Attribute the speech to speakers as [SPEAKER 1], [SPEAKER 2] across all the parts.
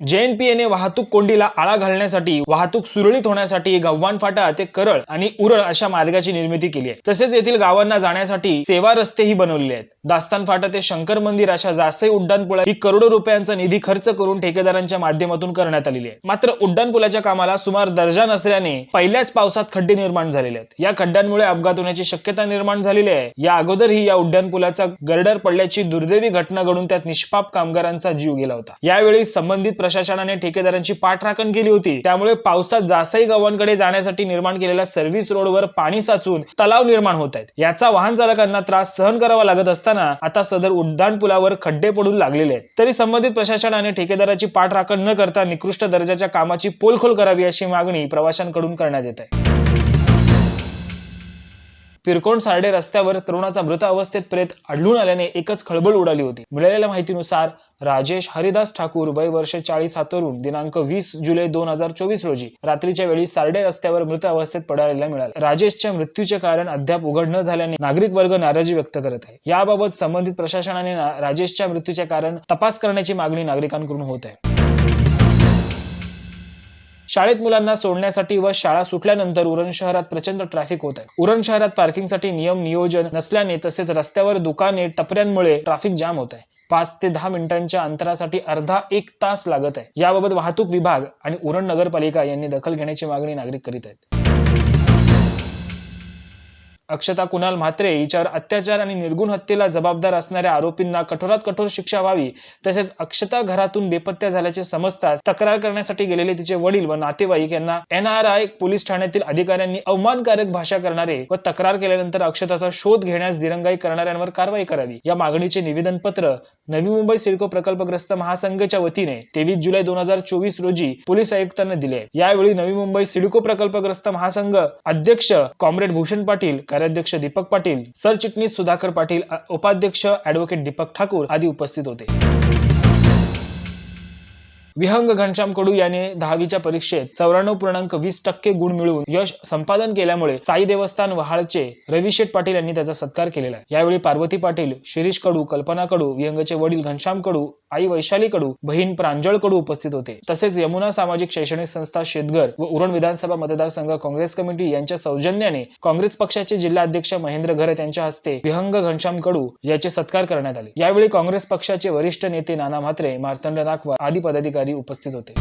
[SPEAKER 1] जेएनपीएने वाहतूक कोंडीला आळा घालण्यासाठी वाहतूक सुरळीत होण्यासाठी गव्हाण फाटा ते करळ आणि उरळ अशा मार्गाची निर्मिती केली आहे. तसेच येथील गावांना जाण्यासाठी सेवा रस्तेही बनवलेले आहेत. दास्तान फाटा ते शंकर मंदिर अशा जासई उड्डाणपुला ही करोडो रुपयांचा निधी खर्च करून ठेकेदारांच्या माध्यमातून करण्यात आलेली आहे. मात्र उड्डाणपुलाच्या कामाला सुमार दर्जा नसल्याने पहिल्याच पावसात खड्डे निर्माण झालेले आहेत. या खड्ड्यांमुळे अपघात होण्याची शक्यता निर्माण झालेली आहे. या अगोदरही या उड्डाणपुलाचा गर्डर पडल्याची दुर्दैवी घटना घडून त्यात निष्पाप कामगारांचा जीव गेला होता. यावेळी संबंधित प्रशासनाने ठेकेदारांची पाठराखण केली होती. त्यामुळे पावसात जासई गावांकडे जाण्यासाठी निर्माण केलेल्या सर्व्हिस रोडवर पाणी साचून तलाव निर्माण होत आहेत. याचा वाहन चालकांना त्रास सहन करावा लागत असताना आता सदर उड्डाण पुलावर खड्डे पडून लागलेले आहेत. तरी संबंधित प्रशासनाने ठेकेदाराची पाठराखण न करता निकृष्ट दर्जाच्या कामाची पोलखोल करावी अशी मागणी प्रवाशांकडून करण्यात येत आहे. पिरकोण सारडे रस्त्यावर तरुणाचा मृत अवस्थेत प्रेत आढळून आल्याने एकच खळबळ उडाली होती. मिळालेल्या माहितीनुसार राजेश हरिदास ठाकूर वय वर्ष चाळीस हा तरुण दिनांक वीस जुलै दोन हजार चोवीस रोजी रात्रीच्या वेळी सारडे रस्त्यावर मृत अवस्थेत पडायला मिळाला. राजेशच्या मृत्यूचे कारण अद्याप उघड न झाल्याने नागरिक वर्ग नाराजी व्यक्त करत आहे. याबाबत संबंधित प्रशासनाने राजेशच्या मृत्यूचे कारण तपास करण्याची मागणी नागरिकांकडून होत आहे. शाळेत मुलांना सोडण्यासाठी व शाळा सुटल्यानंतर उरण शहरात प्रचंड ट्रॅफिक होत आहे. उरण शहरात पार्किंगसाठी नियम नियोजन नसल्याने तसेच रस्त्यावर दुकाने टपऱ्यांमुळे ट्रॅफिक जाम होत आहे. पाच ते दहा मिनिटांच्या अंतरासाठी अर्धा एक तास लागत आहे. याबाबत वाहतूक विभाग आणि उरण नगरपालिका यांनी दखल घेण्याची मागणी नागरिक करीत आहेत. अक्षता कुणाल म्हात्रे हिच्यावर अत्याचार आणि निर्गुण हत्येला जबाबदार असणाऱ्या आरोपींना कठोरात कठोर शिक्षा व्हावी तसेच अक्षता घरातून बेपत्त्या झाल्याचे समजताच तक्रार करण्यासाठी गेलेले तिचे वडील व नातेवाईक यांना एन आर आय पोलीस ठाण्यातील अधिकाऱ्यांनी अवमानकारक भाषा करणारे व तक्रार केल्यानंतर अक्षताचा शोध घेण्यास दिरंगाई करणाऱ्यांवर कारवाई करावी. या मागणीचे निवेदन पत्र नवी मुंबई सिडको प्रकल्पग्रस्त महासंघच्या वतीने तेवीस जुलै दोन हजार चोवीस रोजी पोलीस आयुक्तांना दिले. यावेळी नवी मुंबई सिडको प्रकल्पग्रस्त महासंघ अध्यक्ष कॉम्रेड भूषण पाटील कार्याध्यक्ष दीपक पाटील सरचिटणीस सुधाकर पाटील उपाध्यक्ष ऍडव्होकेट दीपक ठाकूर आदी उपस्थित होते. विहंग घनश्याम कडू याने दहावीच्या परीक्षेत चौऱ्याण्णव पूर्णांक वीस टक्के गुण मिळवून यश संपादन केल्यामुळे साई देवस्थान वहाळचे रविशेठ पाटील यांनी त्याचा सत्कार केलेला आहे. यावेळी पार्वती पाटील शिरीष कडू कल्पना कडू विहंगचे वडील घनश्याम कडू आई वैशाली कडू बहीण प्रांजळ कडू उपस्थित होते. तसेच यमुना सामाजिक शैक्षणिक संस्था शेतघर व उरण विधानसभा मतदारसंघ काँग्रेस कमिटी यांच्या सौजन्याने काँग्रेस पक्षाचे जिल्हाध्यक्ष महेंद्र घरत यांच्या हस्ते विहंग घनश्याम कडू याचे सत्कार करण्यात आले. यावेळी काँग्रेस पक्षाचे वरिष्ठ नेते नाना म्हात्रे मार्तंड नागवा आदी पदाधिकारी अधिकारी उपस्थित होते.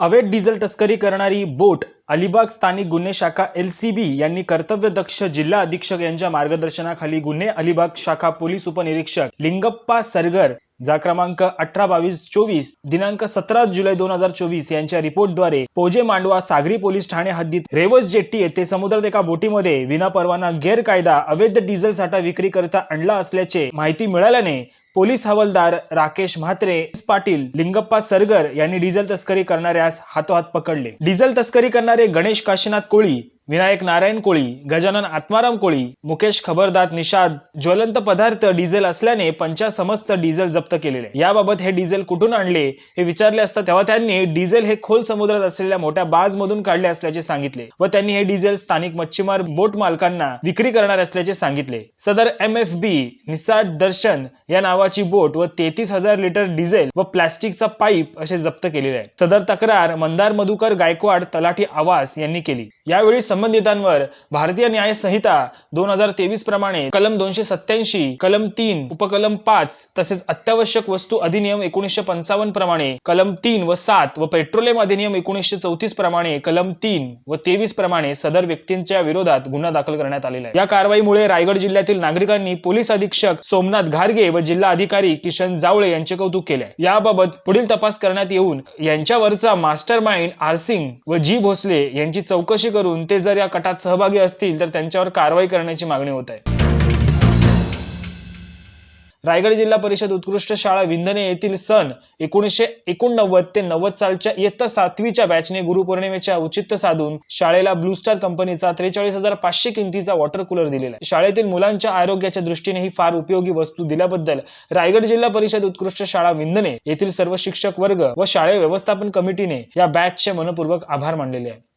[SPEAKER 1] अवैध डिझेल तस्करी करणारी बोट अलिबाग स्थानिक गुन्हे शाखा एल सी बी यांनी कर्तव्यदक्ष जिल्हा अधीक्षक यांच्या मार्गदर्शनाखाली गुन्हे अलिबाग शाखा पोलीस उपनिरीक्षक लिंगप्पा सरगर जा क्रमांक अठरा बावीस चोवीस दिनांक सतरा जुलै दोन हजार चोवीस यांच्या रिपोर्टद्वारे पोजे मांडवा सागरी पोलीस ठाणे हद्दीत रेवस जेट्टी येथे समुद्रात एका बोटीमध्ये विनापरवाना गैरकायदा अवैध डिझेल साठा विक्री करता आणला असल्याचे माहिती मिळाल्याने पोलीस हवालदार राकेश म्हात्रे पाटील लिंगप्पा सरगर यांनी डिझेल तस्करी करणाऱ्यास हातोहात पकडले. डिझेल तस्करी करणारे गणेश काशीनाथ कोळी विनायक नारायण कोळी गजानन आत्माराम कोळी मुकेश खबरदात निषाद ज्वलंत पदार्थ डिझेल असल्याने पंचा समस्त डिझेल जप्त केलेले. याबाबत हे डिझेल कुठून आणले हे विचारले असता तेव्हा त्यांनी डिझेल हे खोल समुद्रात असलेल्या मोठ्या बाज मधून काढले असल्याचे सांगितले व त्यांनी हे डिझेल स्थानिक मच्छीमार बोट मालकांना विक्री करणार असल्याचे सांगितले. सदर एम एफ बी निसाड दर्शन या नावाची बोट व तेहतीस हजार लिटर डिझेल व प्लास्टिकचा पाईप असे जप्त केलेले आहे. सदर तक्रार मंदार मधुकर गायकवाड तलाठी आवास यांनी केली. यावेळी संबंधितांवर भारतीय न्याय संहिता दोन हजार तेवीस प्रमाणे कलम दोनशे सत्याऐंशी कलम तीन उपकलम पाच तसेच अत्यावश्यक वस्तू अधिनियम एकोणीसशे पंचावन्न प्रमाणे कलम तीन व सात व पेट्रोलियम अधिनियम एकोणीसशे चौतीस प्रमाणे कलम तीन व तेवीस प्रमाणे सदर व्यक्तींच्या विरोधात गुन्हा दाखल करण्यात आलेला आहे. या कारवाईमुळे रायगड जिल्ह्यातील नागरिकांनी पोलीस अधीक्षक सोमनाथ घारगे व जिल्हा अधिकारी किशन जावळे यांचे कौतुक केले याबाबत पुढील तपास करण्यात येऊन यांच्यावरचा मास्टर माइंड आरसिंग व जी भोसले यांची चौकशी करून ते जर या कटात सहभागी असतील तर त्यांच्यावर कारवाई करण्याची मागणी होत आहे. रायगड जिल्हा परिषद उत्कृष्ट शाळा विंधने येथील सन एकोणीसशे एकोणनव्वद ते नव्वद सालच्या इयत्ता सातवीच्या बॅचने गुरुपौर्णिमेच्या औचित्य साधून शाळेला ब्लू स्टार कंपनीचा त्रेचाळीस हजार पाचशे किमतीचा वॉटर कूलर दिलेला आहे. शाळेतील मुलांच्या आरोग्याच्या दृष्टीने ही फार उपयोगी वस्तू दिल्याबद्दल रायगड जिल्हा परिषद उत्कृष्ट शाळा विंधने येथील सर्व शिक्षक वर्ग व शाळे व्यवस्थापन कमिटीने या बॅचचे मनपूर्वक आभार मानलेले आहे.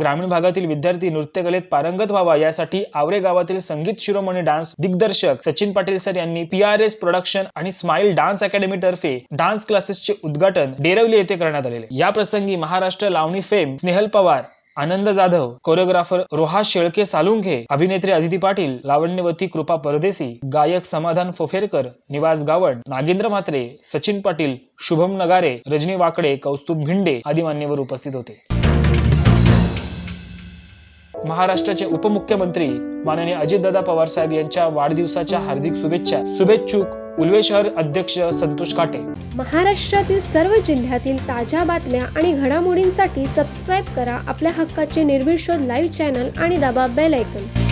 [SPEAKER 1] ग्रामीण भागातील विद्यार्थी नृत्यकलेत पारंगत व्हावा यासाठी आवरे गावातील संगीत शिरोमणी डान्स दिग्दर्शक सचिन पाटील सर यांनी पी आर एस प्रोडक्शन आणि स्माइल डान्स अकॅडमी तर्फे डान्स क्लासेसचे उद्घाटन डेरवली येथे करण्यात आलेले. या प्रसंगी महाराष्ट्र लावणी फेम स्नेहल पवार आनंद जाधव कोरिओग्राफर रोहा शेळके सालुंखे अभिनेत्री अदिती पाटील लावण्यवती कृपा परदेसी गायक समाधान फोफेरकर निवास गावड नागेंद्र म्हात्रे सचिन पाटील शुभम नगारे रजनी वाकडे कौस्तुभ भिंडे आदी मान्यवर उपस्थित होते. महाराष्ट्राचे उपमुख्यमंत्री माननीय अजितदादा पवार साहेब यांच्या वाढदिवसाच्या हार्दिक शुभेच्छा. शुभेच्छुक उल्वे शहर अध्यक्ष संतोष काटे.
[SPEAKER 2] महाराष्ट्रातील सर्व जिल्ह्यातील ताज्या बातम्या आणि घडामोडींसाठी सबस्क्राईब करा आपल्या हक्काचे निर्भीड शोध लाईव्ह चॅनल आणि दाबा बेल ऐकन